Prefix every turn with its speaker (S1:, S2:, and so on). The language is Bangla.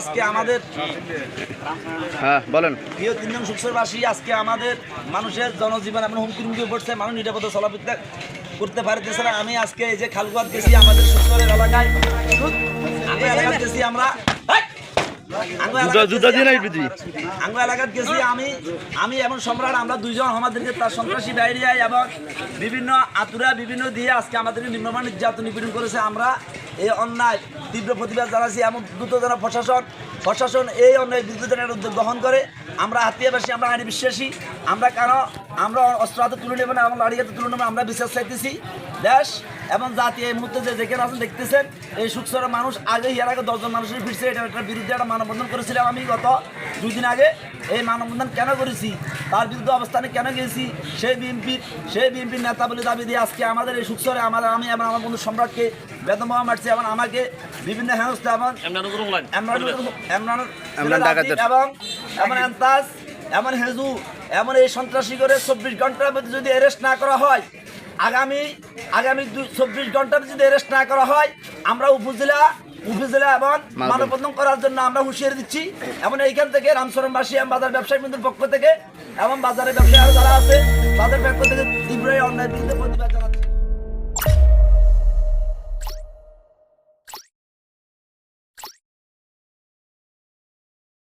S1: আজকে আমাদের
S2: হ্যাঁ বলেন।
S1: প্রিয় তিন নং আজকে আমাদের মানুষের জনজীবন এমন হুমকির মুখে পড়ছে মানুষ নিরাপদ চলাফেরা করতে পারতেছে না। আমি আজকে এই যে খালগুয়াত গেছি আমাদের এলাকায়। এলাকায় গেছি আমরা আমি আমি এবং সম্রাট আমরা দুইজন আমাদেরকে তার সন্ত্রাসী ডায়রিয়ায় এবং বিভিন্ন আতুরা বিভিন্ন দিয়ে আজকে আমাদেরকে নিম্নমান নির্যাতন নিপীড়ন করেছে। আমরা এই অন্যায় তীব্র প্রতিবাদ জানাচ্ছি এমন দ্রুত প্রশাসন প্রশাসন এই অন্যায় বিরুদ্ধে যেন উদ্যোগ গ্রহণ করে। আমরা হাতিয়াবাসী, আমরা আইনি বিশ্বাসী, আমরা কেন, আমরা অস্ত্র হাতে তুলে নেব না, আমরা লাড়ি হাতে তুলে নেব আমরা বিশ্বাস চাইতেছি। দেশ এবং জাতি এই মুহূর্তে যে যেখানে আছেন দেখতেছেন এই সুখসরের মানুষ আগে এর আগে দশজন মানুষের ফিরছে এটা একটা বিরুদ্ধে একটা মানববন্ধন করেছিলাম আমি গত দুই দিন আগে। এই মানববন্ধন কেন করেছি? তার বিরুদ্ধে অবস্থানে কেন গেছি সেই বিএনপির সেই বিএনপির নেতা বলে দাবি দিয়ে আজকে আমাদের এই সুখসরে আমাদের আমি এবং আমার বন্ধু সম্রাটকে বেদম মারছে এবং আমাকে বিভিন্ন হেনস্থা এবং এবং এমন এমন হেজু এমন এই সন্ত্রাসী করে চব্বিশ ঘণ্টার মধ্যে যদি অ্যারেস্ট না করা হয় আগামী আগামী চব্বিশ ঘণ্টার যদি অ্যারেস্ট না করা হয় আমরা উপজেলা উপজেলা এবং মানববন্ধন করার জন্য আমরা হুঁশিয়ারি দিচ্ছি। এবং এইখান থেকে রামচরণবাসী এবং বাজার ব্যবসায়ী বিন্দুর পক্ষ থেকে এবং বাজারের ব্যবসায়ী আরও যারা আছে তাদের পক্ষ থেকে তীব্র অন্যায় বিরুদ্ধে প্রতিবাদ